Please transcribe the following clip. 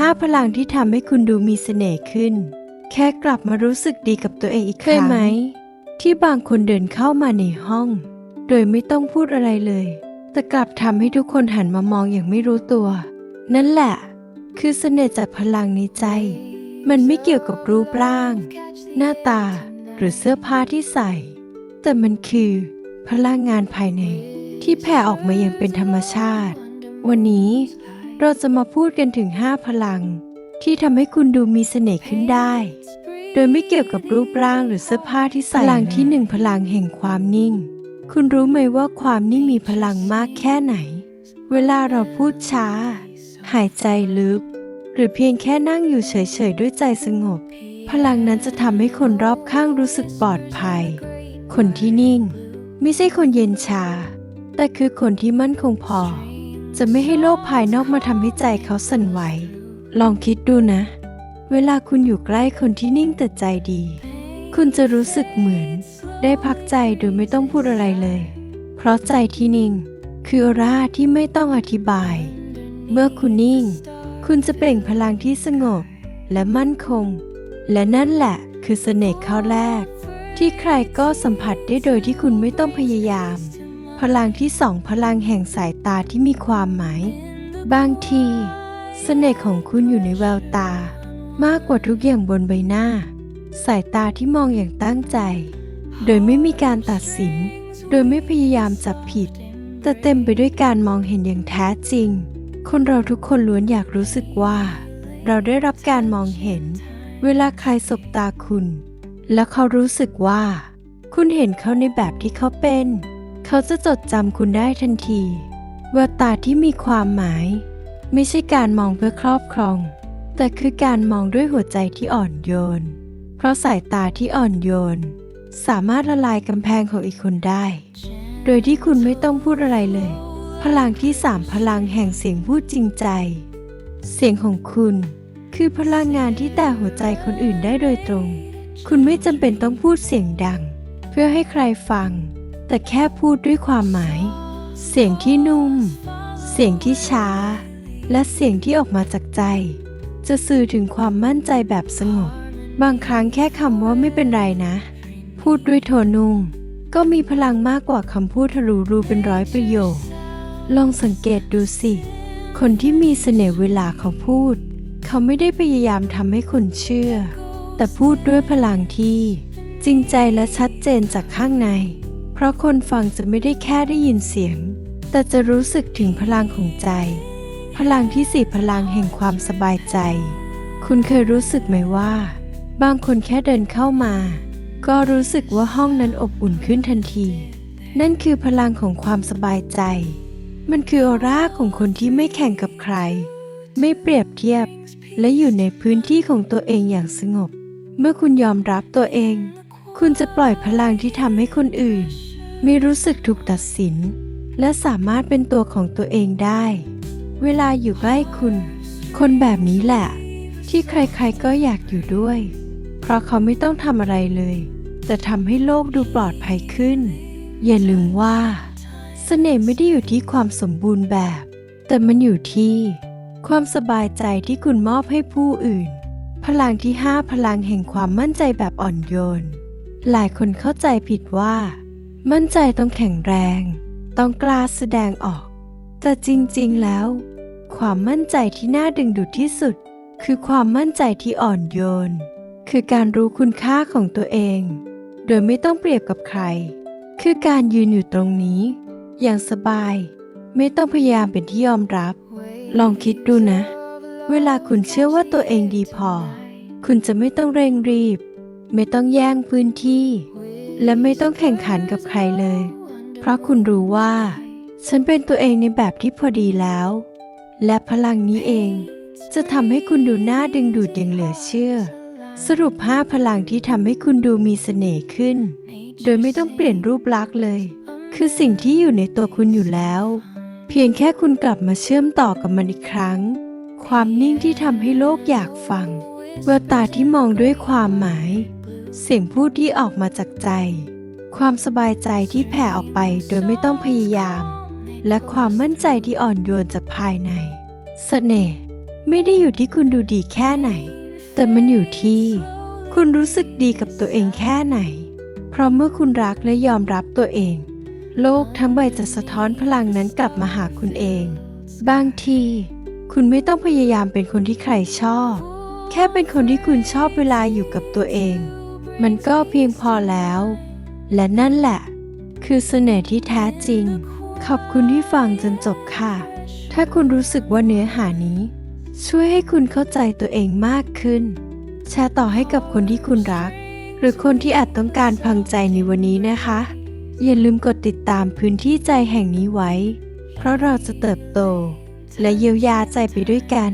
5พลังที่ทำให้คุณดูมีเสน่ห์ขึ้น แค่กลับมารู้สึกดีกับตัวเองอีกครั้งเคยไหม ที่บางคนเดินเข้ามาในห้อง โดยไม่ต้องพูดอะไรเลย แต่กลับทำให้ทุกคนหันมามองอย่างไม่รู้ตัว นั่นแหละ คือเสน่ห์จากพลังในใจ มันไม่เกี่ยวกับรูปร่าง หน้าตาหรือเสื้อผ้าที่ใส่ แต่มันคือพลังงานภายในที่แผ่ออกมาอย่างเป็นธรรมชาติ วันนี้ เราจะมาพูดกันถึง 5 พลัง ที่ทำให้คุณดูมีเสน่ห์ขึ้นได้ โดยไม่เกี่ยวกับรูปร่างหรือเสื้อผ้าที่ใส่พลังที่หนึ่งพลังแห่งความนิ่ง คุณรู้ไหมว่าความนิ่งมีพลังมากแค่ไหน เวลาเราพูดช้า หายใจลึก หรือเพียงแค่นั่งอยู่เฉยๆด้วยใจสงบ พลังนั้นจะทำให้คนรอบข้างรู้สึกปลอดภัย คนที่นิ่ง ไม่ใช่คนเย็นชา แต่คือคนที่มั่นคงพอ จะไม่ให้โลกภายนอกมาทำให้ใจเขาสั่นไหว ลองคิดดูนะ เวลาคุณอยู่ใกล้คนที่นิ่งแต่ใจดี คุณจะรู้สึกเหมือน ได้พักใจโดยไม่ต้องพูดอะไรเลย เพราะใจที่นิ่ง คือออร่าที่ไม่ต้องอธิบาย เมื่อคุณนิ่ง คุณจะเปล่งพลังที่สงบ และมั่นคง และนั่นแหละคือเสน่ห์ข้อแรก ที่ใครก็สัมผัสได้โดยที่คุณไม่ต้องพยายาม พลังที่สองพลังแห่งสายตาที่มีความหมาย บางทีเสน่ห์ของคุณอยู่ในแววตา มากกว่าทุกอย่างบนใบหน้า สายตาที่มองอย่างตั้งใจ โดยไม่มีการตัดสิน โดยไม่พยายามจับผิด แต่เต็มไปด้วยการมองเห็นอย่างแท้จริง คนเราทุกคนล้วนอยากรู้สึกว่า เราได้รับการมองเห็น เวลาใครสบตาคุณ แล้วเขารู้สึกว่า คุณเห็นเขาในแบบที่เขาเป็น เขาจะจดจำคุณได้ทันทีแววตาที่มีความหมาย ไม่ใช่การมองเพื่อครอบครอง แต่คือการมองด้วยหัวใจที่อ่อนโยน เพราะสายตาที่อ่อนโยน สามารถละลายกำแพงของอีกคนได้ โดยที่คุณไม่ต้องพูดอะไรเลย พลังที่สามพลังแห่งเสียงพูดจริงใจ เสียงของคุณ คือพลังงานที่แตะหัวใจคนอื่นได้โดยตรง คุณไม่จำเป็นต้องพูดเสียงดัง เพื่อให้ใครฟัง แต่แค่พูดด้วยความหมาย เสียงที่นุ่ม เสียงที่ช้า และเสียงที่ออกมาจากใจ จะสื่อถึงความมั่นใจแบบสงบ บางครั้งแค่คำว่าไม่เป็นไรนะ พูดด้วยโทนุ่มก็มีพลังมากกว่าคำพูดทะลุรูเป็นร้อยประโยค ลองสังเกตดูสิ คนที่มีเสน่ห์เวลาเขาพูด เขาไม่ได้พยายามทำให้คนเชื่อ แต่พูดด้วยพลังที่ จริงใจและชัดเจนจากข้างใน ราะคนฟังจะไม่ได้แค่ได้ยินเสียง แต่จะรู้สึกถึงพลังของใจ พลังที่สี่พลังแห่งความสบายใจ คุณเคยรู้สึกไหมว่า บางคนแค่เดินเข้ามา ก็รู้สึกว่าห้องนั้นอบอุ่นขึ้นทันที นั่นคือพลังของความสบายใจ มันคือออร่าของคนที่ไม่แข่งกับใคร ไม่เปรียบเทียบ และอยู่ในพื้นที่ของตัวเองอย่างสงบ เมื่อคุณยอมรับตัวเองคุณจะปล่อยพลังที่ทำให้คนอื่น ไม่รู้สึกถูกตัดสิน และสามารถเป็นตัวของตัวเองได้ เวลาอยู่ใกล้คุณ คนแบบนี้แหละ ที่ใครๆก็อยากอยู่ด้วย เพราะเขาไม่ต้องทำอะไรเลย แต่ทำให้โลกดูปลอดภัยขึ้น อย่าลืมว่าเสน่ห์ไม่ได้อยู่ที่ความสมบูรณ์แบบ แต่มันอยู่ที่ ความสบายใจที่คุณมอบให้ผู้อื่น พลังที่5พลังแห่งความมั่นใจแบบอ่อนโยน หลายคนเข้าใจผิดว่า มั่นใจต้องแข็งแรง ต้องกล้าแสดงออก แต่จริงๆแล้ว ความมั่นใจที่น่าดึงดูดที่สุด คือความมั่นใจที่อ่อนโยน คือการรู้คุณค่าของตัวเอง โดยไม่ต้องเปรียบกับใคร คือการยืนอยู่ตรงนี้ อย่างสบาย ไม่ต้องพยายามเป็นที่ยอมรับ ลองคิดดูนะ เวลาคุณเชื่อว่าตัวเองดีพอ คุณจะไม่ต้องเร่งรีบ ไม่ต้องแย่งพื้นที่ และไม่ต้องแข่งขันกับใครเลย เพราะคุณรู้ว่า ฉันเป็นตัวเองในแบบที่พอดีแล้ว และพลังนี้เอง จะทำให้คุณดูน่าดึงดูดอย่างเหลือเชื่อ สรุป 5 พลังที่ทำให้คุณดูมีเสน่ห์ขึ้น โดยไม่ต้องเปลี่ยนรูปลักษณ์เลย คือสิ่งที่อยู่ในตัวคุณอยู่แล้ว เพียงแค่คุณกลับมาเชื่อมต่อกับมันอีกครั้ง ความนิ่งที่ทำให้โลกอยากฟังแววตาที่มองด้วยความหมาย เสียงพูดที่ออกมาจากใจ ความสบายใจที่แผ่ออกไปโดยไม่ต้องพยายาม และความมั่นใจที่อ่อนโยนจากภายในเสน่ห์ไม่ได้อยู่ที่คุณดูดีแค่ไหน แต่มันอยู่ที่ คุณรู้สึกดีกับตัวเองแค่ไหน เพราะเมื่อคุณรักและยอมรับตัวเอง โลกทั้งใบจะสะท้อนพลังนั้นกลับมาหาคุณเอง บางที คุณไม่ต้องพยายามเป็นคนที่ใครชอบ แค่เป็นคนที่คุณชอบเวลาอยู่กับตัวเอง มันก็เพียงพอแล้ว และนั่นแหละ คือเสน่ห์ที่แท้จริง ขอบคุณที่ฟังจนจบค่ะ ถ้าคุณรู้สึกว่าเนื้อหานี้ ช่วยให้คุณเข้าใจตัวเองมากขึ้น แชร์ต่อให้กับคนที่คุณรัก หรือคนที่อาจต้องการพังใจในวันนี้นะคะ อย่าลืมกดติดตามพื้นที่ใจแห่งนี้ไว้ เพราะเราจะเติบโต และเยียวยาใจไปด้วยกัน